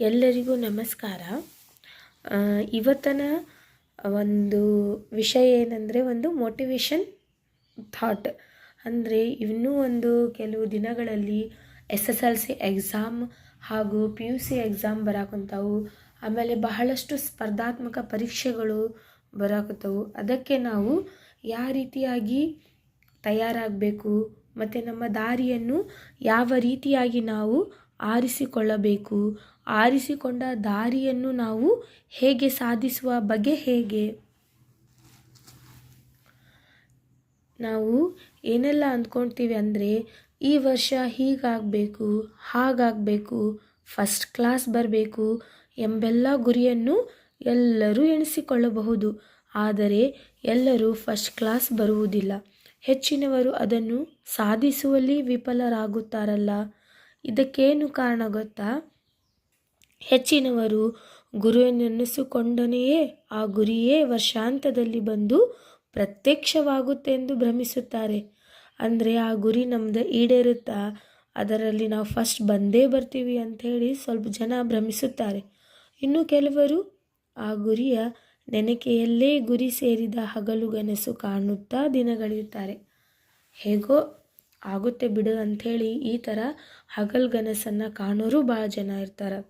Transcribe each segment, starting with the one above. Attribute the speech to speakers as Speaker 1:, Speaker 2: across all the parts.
Speaker 1: ಎಲ್ಲರಿಗೂ ನಮಸ್ಕಾರ. ಇವತ್ತಿನ ಒಂದು ವಿಷಯ ಏನಂದರೆ ಒಂದು ಮೋಟಿವೇಶನ್ ಥಾಟ್ ಅಂದರೆ ಇನ್ನೂ ಒಂದು ಕೆಲವು ದಿನಗಳಲ್ಲಿ S S L C exam ಹಾಗೂ ಪಿ ಯು ಸಿ ಎಕ್ಸಾಮ್ ಬರಾಕುಂತಾವು. ಆಮೇಲೆ ಬಹಳಷ್ಟು ಸ್ಪರ್ಧಾತ್ಮಕ ಪರೀಕ್ಷೆಗಳು ಬರಾಕತ್ತವು. ಅದಕ್ಕೆ ನಾವು ಯಾವ ರೀತಿಯಾಗಿ ತಯಾರಾಗಬೇಕು, ಮತ್ತು ನಮ್ಮ ದಾರಿಯನ್ನು ಯಾವ ರೀತಿಯಾಗಿ ನಾವು ಆರಿಸಿಕೊಳ್ಳಬೇಕು. ಆರಿಸಿಕೊಂಡ ದಾರಿಯನ್ನು ನಾವು ಹೇಗೆ ಸಾಧಿಸುವ ಬಗೆ ಹೇಗೆ? ನಾವು ಏನೆಲ್ಲ ಅಂದ್ಕೊಳ್ತೀವಿ ಅಂದರೆ, ಈ ವರ್ಷ ಹೀಗಾಗಬೇಕು, ಹಾಗಾಗಬೇಕು ಫಸ್ಟ್ ಕ್ಲಾಸ್ ಬರಬೇಕು ಎಂಬೆಲ್ಲ ಗುರಿಯನ್ನು ಎಲ್ಲರೂ ಎಣಿಸಿಕೊಳ್ಳಬಹುದು. ಆದರೆ ಎಲ್ಲರೂ ಫಸ್ಟ್ ಕ್ಲಾಸ್ ಬರುವುದಿಲ್ಲ. ಹೆಚ್ಚಿನವರು ಅದನ್ನು ಸಾಧಿಸುವಲ್ಲಿ ವಿಫಲರಾಗುತ್ತಾರಲ್ಲ. ಇದಕ್ಕೇನು ಕಾರಣ ಗೊತ್ತಾ? ಹೆಚ್ಚಿನವರು ಗುರುವನ್ನೆನಿಸಿಕೊಂಡನೆಯೇ ಆ ಗುರಿಯೇ ವರ್ಷಾಂತದಲ್ಲಿ ಬಂದು ಪ್ರತ್ಯಕ್ಷವಾಗುತ್ತೆಂದು ಭ್ರಮಿಸುತ್ತಾರೆ. ಅಂದರೆ ಆ ಗುರಿ ನಮ್ದು ಈಡೇರುತ್ತಾ? ಅದರಲ್ಲಿ ನಾವು ಫಸ್ಟ್ ಬಂದೇ ಬರ್ತೀವಿ ಅಂಥೇಳಿ ಸ್ವಲ್ಪ ಜನ ಭ್ರಮಿಸುತ್ತಾರೆ. ಇನ್ನು ಕೆಲವರು ಆ ಗುರಿಯ ನೆನಕೆಯಲ್ಲೇ ಗುರಿ ಸೇರಿದ ಹಗಲುಗನಸು ಕಾಣುತ್ತಾ ದಿನಗಳೆಯುತ್ತಾರೆ. ಹೇಗೋ ಆಗುತ್ತೆ ಬಿಡು ಅಂಥೇಳಿ ಈ ಥರ ಹಗಲ್ಗನಸನ್ನು ಕಾಣೋರು ಭಾಳ ಜನ ಇರ್ತಾರೆ.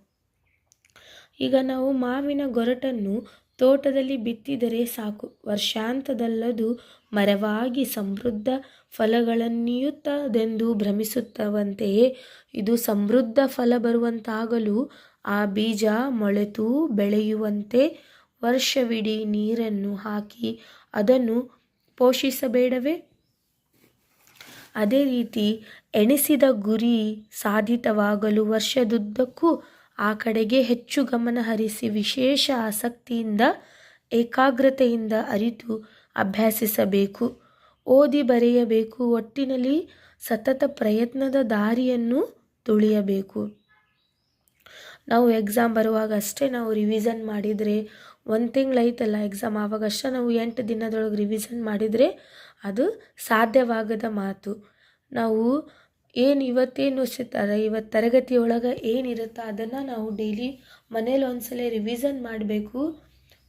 Speaker 1: ಈಗ ನಾವು ಮಾವಿನ ಗೊರಟನ್ನು ತೋಟದಲ್ಲಿ ಬಿತ್ತಿದರೆ ಸಾಕು. ವರ್ಷಾಂತದಲ್ಲದು ಮರವಾಗಿ ಸಮೃದ್ಧ ಫಲಗಳನ್ನಿಯುತ್ತದೆಂದು ಭ್ರಮಿಸುತ್ತವಂತೆಯೇ ಇದು ಸಮೃದ್ಧ ಫಲ ಬರುವಂತಾಗಲು ಆ ಬೀಜ ಮೊಳೆತು ಬೆಳೆಯುವಂತೆ ವರ್ಷವಿಡೀ ನೀರನ್ನು ಹಾಕಿ ಅದನ್ನು ಪೋಷಿಸಬೇಡವೇ? ಅದೇ ರೀತಿ ಎಣಿಸಿದ ಗುರಿ ಸಾಧಿತವಾಗಲು ವರ್ಷದುದ್ದಕ್ಕೂ ಆ ಕಡೆಗೆ ಹೆಚ್ಚು ಗಮನ ಹರಿಸಿ ವಿಶೇಷ ಆಸಕ್ತಿಯಿಂದ, ಏಕಾಗ್ರತೆಯಿಂದ ಅರಿತು ಅಭ್ಯಾಸಿಸಬೇಕು. ಓದಿ ಬರೆಯಬೇಕು. ಒಟ್ಟಿನಲ್ಲಿ ಸತತ ಪ್ರಯತ್ನದ ದಾರಿಯನ್ನು ತುಳಿಯಬೇಕು. ನಾವು ಎಕ್ಸಾಮ್ ಬರುವಾಗ ಅಷ್ಟೇ ನಾವು ರಿವಿಸನ್ ಮಾಡಿದರೆ, ಒಂದು ತಿಂಗಳೈತಲ್ಲ ಎಕ್ಸಾಮ್ ಆವಾಗಷ್ಟೇ ನಾವು ಎಂಟು ದಿನದೊಳಗೆ ರಿವಿಸನ್ ಮಾಡಿದರೆ ಅದು ಸಾಧ್ಯವಾಗದ ಮಾತು. ನಾವು ಏನು ಇವತ್ತೇನು ಸಿಗ್ತಾರೆ ಇವತ್ತು ತರಗತಿಯೊಳಗೆ ಏನಿರುತ್ತೋ ಅದನ್ನು ನಾವು ಡೈಲಿ ಮನೇಲಿ ಒಂದ್ಸಲ ರಿವಿಸನ್ ಮಾಡಬೇಕು.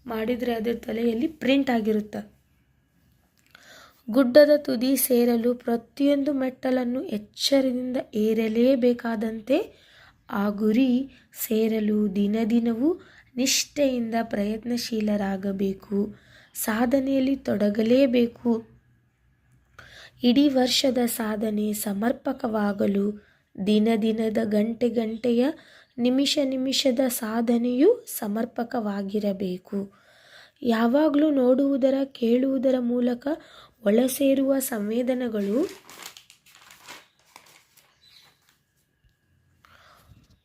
Speaker 1: ಮಾಡಿದರೆ ಅದರ ತಲೆಯಲ್ಲಿ ಪ್ರಿಂಟ್ ಆಗಿರುತ್ತೆ. ಗುಡ್ಡದ ತುದಿ ಸೇರಲು ಪ್ರತಿಯೊಂದು ಮೆಟ್ಟಲನ್ನು ಎಚ್ಚರದಿಂದ ಏರಲೇಬೇಕಾದಂತೆ ಆ ಗುರಿ ಸೇರಲು ದಿನ ದಿನವೂ ನಿಷ್ಠೆಯಿಂದ ಪ್ರಯತ್ನಶೀಲರಾಗಬೇಕು. ಸಾಧನೆಯಲ್ಲಿ ತೊಡಗಲೇಬೇಕು. ಇಡೀ ವರ್ಷದ ಸಾಧನೆ ಸಮರ್ಪಕವಾಗಲು ದಿನ ದಿನದ ಗಂಟೆ ಗಂಟೆಯ ನಿಮಿಷ ನಿಮಿಷದ ಸಾಧನೆಯು ಸಮರ್ಪಕವಾಗಿರಬೇಕು. ಯಾವಾಗಲೂ ನೋಡುವುದರ ಕೇಳುವುದರ ಮೂಲಕ ಒಳಸೇರುವ ಸಂವೇದನೆಗಳು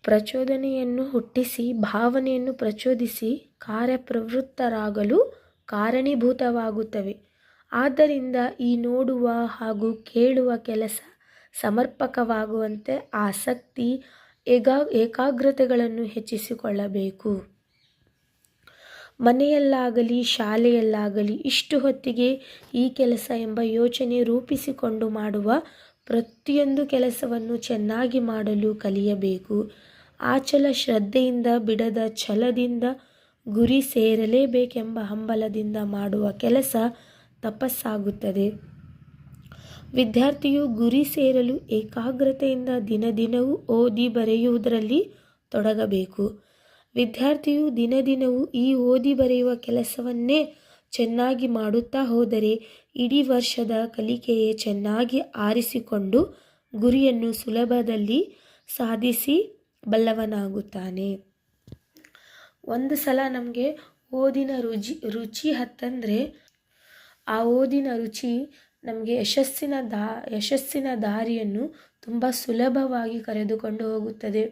Speaker 1: ಪ್ರಚೋದನೆಯನ್ನು ಹುಟ್ಟಿಸಿ, ಭಾವನೆಯನ್ನು ಪ್ರಚೋದಿಸಿ, ಕಾರ್ಯಪ್ರವೃತ್ತರಾಗಲು ಕಾರಣೀಭೂತವಾಗುತ್ತವೆ. ಆದ್ದರಿಂದ ಈ ನೋಡುವ ಹಾಗೂ ಕೇಳುವ ಕೆಲಸ ಸಮರ್ಪಕವಾಗುವಂತೆ ಆಸಕ್ತಿ ಏಗಾ, ಏಕಾಗ್ರತೆಗಳನ್ನು ಹೆಚ್ಚಿಸಿಕೊಳ್ಳಬೇಕು. ಮನೆಯಲ್ಲಾಗಲಿ, ಶಾಲೆಯಲ್ಲಾಗಲಿ ಇಷ್ಟು ಹೊತ್ತಿಗೆ ಈ ಕೆಲಸ ಎಂಬ ಯೋಚನೆ ರೂಪಿಸಿಕೊಂಡು ಮಾಡುವ ಪ್ರತಿಯೊಂದು ಕೆಲಸವನ್ನು ಚೆನ್ನಾಗಿ ಮಾಡಲು ಕಲಿಯಬೇಕು. ಆಚಲ ಶ್ರದ್ಧೆಯಿಂದ, ಬಿಡದ ಛಲದಿಂದ, ಗುರಿ ಸೇರಲೇಬೇಕೆಂಬ ಹಂಬಲದಿಂದ ಮಾಡುವ ಕೆಲಸ ತಪಸ್ಸಾಗುತ್ತದೆ. ವಿದ್ಯಾರ್ಥಿಯು ಗುರಿ ಸೇರಲು ಏಕಾಗ್ರತೆಯಿಂದ ದಿನ ದಿನವೂ ಓದಿ ಬರೆಯುವುದರಲ್ಲಿ ತೊಡಗಬೇಕು. ವಿದ್ಯಾರ್ಥಿಯು ದಿನ ದಿನವೂ ಈ ಓದಿ ಬರೆಯುವ ಕೆಲಸವನ್ನೇ ಚೆನ್ನಾಗಿ ಮಾಡುತ್ತಾ ಹೋದರೆ ಇಡೀ ವರ್ಷದ ಕಲಿಕೆಯೇ ಚೆನ್ನಾಗಿ ಆರಿಸಿಕೊಂಡು ಗುರಿಯನ್ನು ಸುಲಭದಲ್ಲಿ ಸಾಧಿಸಿ ಬಲ್ಲವನಾಗುತ್ತಾನೆ. ಒಂದು ಸಲ ನಮಗೆ ಓದಿನ ರುಚಿ ರುಚಿ ಹತ್ತಂದರೆ ಆ ಓದಿನ ರುಚಿ ನಮಗೆ ಯಶಸ್ಸಿನ ದಾ, ಯಶಸ್ಸಿನ ದಾರಿಯನ್ನು ತುಂಬ ಸುಲಭವಾಗಿ ಕರೆದುಕೊಂಡು ಹೋಗುತ್ತದೆ.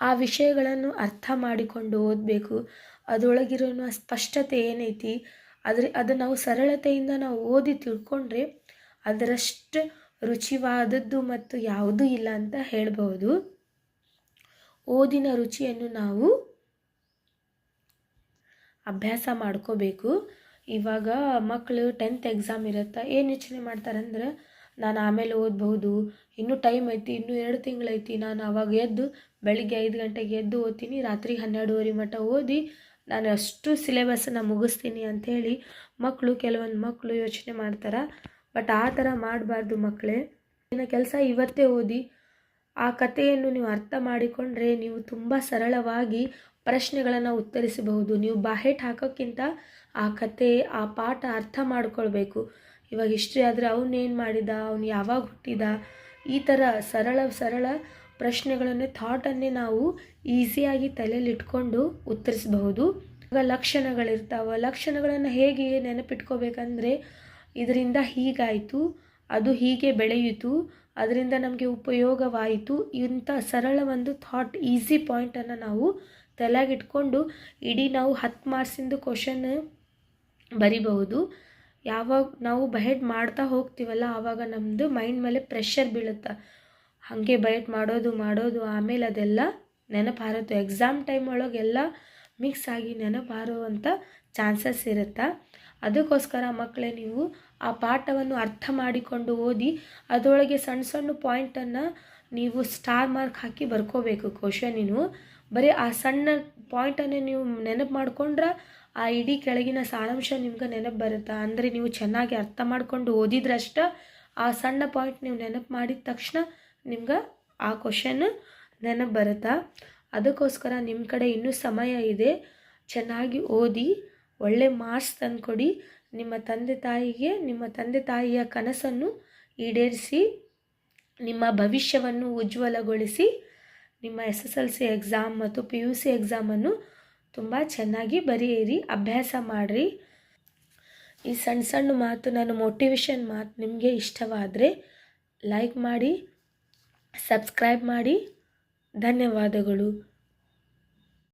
Speaker 1: ಆ ವಿಷಯಗಳನ್ನು ಅರ್ಥ ಮಾಡಿಕೊಂಡು ಓದಬೇಕು. ಅದರೊಳಗಿರೋ ಸ್ಪಷ್ಟತೆ ಏನೈತಿ? ಆದರೆ ಅದು ನಾವು ಸರಳತೆಯಿಂದ ನಾವು ಓದಿ ತಿಳ್ಕೊಂಡ್ರೆ ಅದರಷ್ಟು ರುಚಿವಾದದ್ದು ಮತ್ತು ಯಾವುದೂ ಇಲ್ಲ ಅಂತ ಹೇಳ್ಬೋದು ಓದಿನ ರುಚಿಯನ್ನು ನಾವು ಅಭ್ಯಾಸ ಮಾಡ್ಕೋಬೇಕು. ಇವಾಗ ಮಕ್ಕಳು ಟೆಂತ್ ಎಕ್ಸಾಮ್ ಇರುತ್ತೆ, ಏನು ಯೋಚನೆ ಮಾಡ್ತಾರಂದ್ರೆ, ನಾನು ಆಮೇಲೆ ಓದ್ಬಹುದು, ಇನ್ನೂ ಟೈಮ್ ಐತಿ, ಇನ್ನೂ ಎರಡು ತಿಂಗಳೈತಿ, ನಾನು ಅವಾಗ ಎದ್ದು ಬೆಳಿಗ್ಗೆ ಐದು ಗಂಟೆಗೆ ಎದ್ದು ಓದ್ತೀನಿ, ರಾತ್ರಿ ಹನ್ನೆರಡುವರೆ ಮಟ್ಟ ಓದಿ ನಾನು ಅಷ್ಟು ಸಿಲೆಬಸ್ಸನ್ನು ಮುಗಿಸ್ತೀನಿ ಅಂಥೇಳಿ ಮಕ್ಕಳು ಕೆಲವೊಂದು ಮಕ್ಕಳು ಯೋಚನೆ ಮಾಡ್ತಾರೆ. ಬಟ್ ಆ ಥರ ಮಾಡಬಾರ್ದು ಮಕ್ಕಳೇ ಇನ್ನು ಕೆಲಸ ಇವತ್ತೇ ಓದಿ, ಆ ಕಥೆಯನ್ನು ನೀವು ಅರ್ಥ ಮಾಡಿಕೊಂಡ್ರೆ ನೀವು ತುಂಬ ಸರಳವಾಗಿ ಪ್ರಶ್ನೆಗಳನ್ನು ಉತ್ತರಿಸಬಹುದು. ನೀವು ಬಾಹೆಟ್ ಹಾಕೋಕ್ಕಿಂತ ಆ ಕತೆ, ಆ ಪಾಠ ಅರ್ಥ ಮಾಡ್ಕೊಳ್ಬೇಕು. ಇವಾಗ ಹಿಸ್ಟ್ರಿ ಆದರೆ ಅವನೇನು ಮಾಡಿದ, ಅವನು ಯಾವಾಗ ಹುಟ್ಟಿದ, ಈ ಥರ ಸರಳ ಸರಳ ಪ್ರಶ್ನೆಗಳನ್ನೇ ಥಾಟನ್ನೇ ನಾವು ಈಸಿಯಾಗಿ ತಲೆಯಲ್ಲಿ ಇಟ್ಕೊಂಡು ಉತ್ತರಿಸಬಹುದು. ಇವಾಗ ಲಕ್ಷಣಗಳಿರ್ತಾವ, ಲಕ್ಷಣಗಳನ್ನು ಹೇಗೆ ನೆನಪಿಟ್ಕೋಬೇಕಂದ್ರೆ ಇದರಿಂದ ಹೀಗಾಯಿತು, ಅದು ಹೀಗೆ ಬೆಳೆಯಿತು, ಅದರಿಂದ ನಮಗೆ ಉಪಯೋಗವಾಯಿತು, ಇಂಥ ಸರಳ ಒಂದು ಥಾಟ್ ಈಸಿ ಪಾಯಿಂಟನ್ನು ನಾವು ತಲೆಯಾಗಿಟ್ಕೊಂಡು ಇಡೀ ನಾವು ಹತ್ತು ಮಾರ್ಕ್ಸಿಂದು ಕ್ವಶನ್ ಬರಿಬಹುದು. ಯಾವಾಗ ನಾವು ಬಯಟ್ ಮಾಡ್ತಾ ಹೋಗ್ತೀವಲ್ಲ, ಆವಾಗ ನಮ್ಮದು ಮೈಂಡ್ ಮೇಲೆ ಪ್ರೆಷರ್ ಬೀಳುತ್ತೆ. ಹಾಗೆ ಬಯಟ್ ಮಾಡೋದು ಮಾಡೋದು, ಆಮೇಲೆ ಅದೆಲ್ಲ ನೆನಪು ಹಾರತ್ತು ಎಕ್ಸಾಮ್ ಟೈಮ್ ಒಳಗೆಲ್ಲ ಮಿಕ್ಸ್ ಆಗಿ ನೆನಪು ಹಾರುವಂಥ ಚಾನ್ಸಸ್ ಇರುತ್ತೆ. ಅದಕ್ಕೋಸ್ಕರ ಮಕ್ಕಳೇ, ನೀವು ಆ ಪಾಠವನ್ನು ಅರ್ಥ ಮಾಡಿಕೊಂಡು ಓದಿ ಅದರೊಳಗೆ ಸಣ್ಣ ಸಣ್ಣ ಪಾಯಿಂಟನ್ನು ನೀವು ಸ್ಟಾರ್ ಮಾರ್ಕ್ ಹಾಕಿ ಬರ್ಕೋಬೇಕು. ಕ್ವಶನಿನು ಬರೀ ಆ ಸಣ್ಣ ಪಾಯಿಂಟನ್ನೇ ನೀವು ನೆನಪು ಮಾಡ್ಕೊಂಡ್ರೆ ಆ ಇಡೀ ಕೆಳಗಿನ ಸಾರಾಂಶ ನಿಮ್ಗೆ ನೆನಪು ಬರುತ್ತೆ? ಅಂದರೆ ನೀವು ಚೆನ್ನಾಗಿ ಅರ್ಥ ಮಾಡ್ಕೊಂಡು ಓದಿದ್ರಷ್ಟ ಆ ಸಣ್ಣ ಪಾಯಿಂಟ್ ನೀವು ನೆನಪು ಮಾಡಿದ ತಕ್ಷಣ ನಿಮ್ಗೆ ಆ ಕ್ವಶನ್ ನೆನಪು ಬರುತ್ತಾ? ಅದಕ್ಕೋಸ್ಕರ ನಿಮ್ಮ ಕಡೆ ಇನ್ನೂ ಸಮಯ ಇದೆ. ಚೆನ್ನಾಗಿ ಓದಿ, ಒಳ್ಳೆ ಮಾರ್ಕ್ಸ್ ತಂದುಕೊಡಿ. ನಿಮ್ಮ ತಂದೆ ತಾಯಿಗೆ, ನಿಮ್ಮ ತಂದೆ ತಾಯಿಯ ಕನಸನ್ನು ಈಡೇರಿಸಿ, ನಿಮ್ಮ ಭವಿಷ್ಯವನ್ನು ಉಜ್ವಲಗೊಳಿಸಿ. ನಿಮ್ಮ S S L C exam ಮತ್ತು ಪಿ ಯು ಸಿ ಎಕ್ಸಾಮನ್ನು ತುಂಬ ಚೆನ್ನಾಗಿ ಬರೆಯಿರಿ, ಅಭ್ಯಾಸ ಮಾಡಿರಿ. ಈ ಸಣ್ಣ ಸಣ್ಣ ಮಾತು ನಾನು ಮೋಟಿವೇಶನ್ ಮಾತು ನಿಮಗೆ ಇಷ್ಟವಾದರೆ ಲೈಕ್ ಮಾಡಿ ಸಬ್ಸ್ಕ್ರೈಬ್ ಮಾಡಿ. ಧನ್ಯವಾದಗಳು.